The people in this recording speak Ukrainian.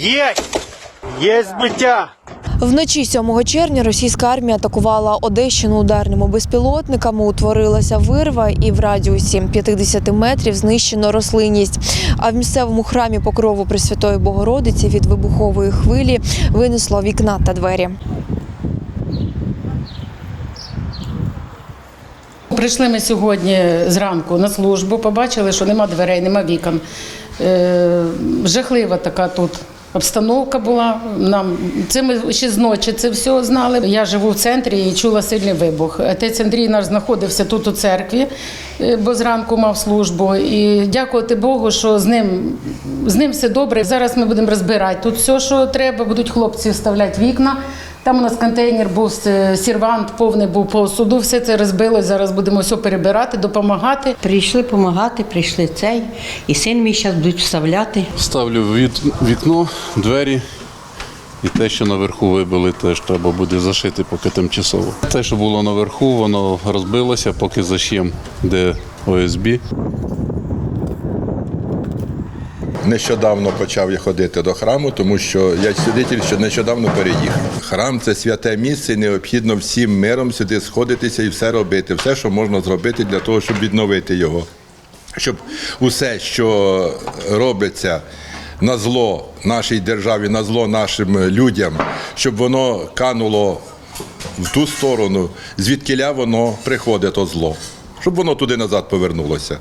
Є! Є збиття! Вночі 7 червня російська армія атакувала Одещину ударними безпілотниками. Утворилася вирва, і в радіусі 50 метрів знищено рослинність. А в місцевому храмі покрову Пресвятої Богородиці від вибухової хвилі винесло вікна та двері. Прийшли ми сьогодні зранку на службу, побачили, що нема дверей, нема вікон. Е, жахлива така тут обстановка була. Нам це ми ще з ночі це все знали. Я живу в центрі і чула сильний вибух. Отець Андрій наш знаходився тут у церкві, е, бо зранку мав службу. І дякувати Богу, що з ним, з ним все добре. Зараз ми будемо розбирати тут все, що треба. Будуть хлопці вставляти вікна. Там у нас контейнер був е, сервант, повний був посуду, все це розбилось. Зараз будемо все перебирати, допомагати. Прийшли допомагати, прийшли цей, і син мій зараз будуть вставляти. Ставлю від, вікно, двері. І те, що наверху вибили, теж треба буде зашити поки тимчасово. Те, що було наверху, воно розбилося, поки заш'єм, де ОСБ. Нещодавно почав я ходити до храму, тому що я свідетель, що нещодавно переїхав. Храм це святе місце, і необхідно всім миром сюди сходитися і все робити, все, що можна зробити для того, щоб відновити його. Щоб усе, що робиться на зло нашій державі, на зло нашим людям, щоб воно кануло в ту сторону, звідкиля воно приходить то зло, щоб воно туди назад повернулося.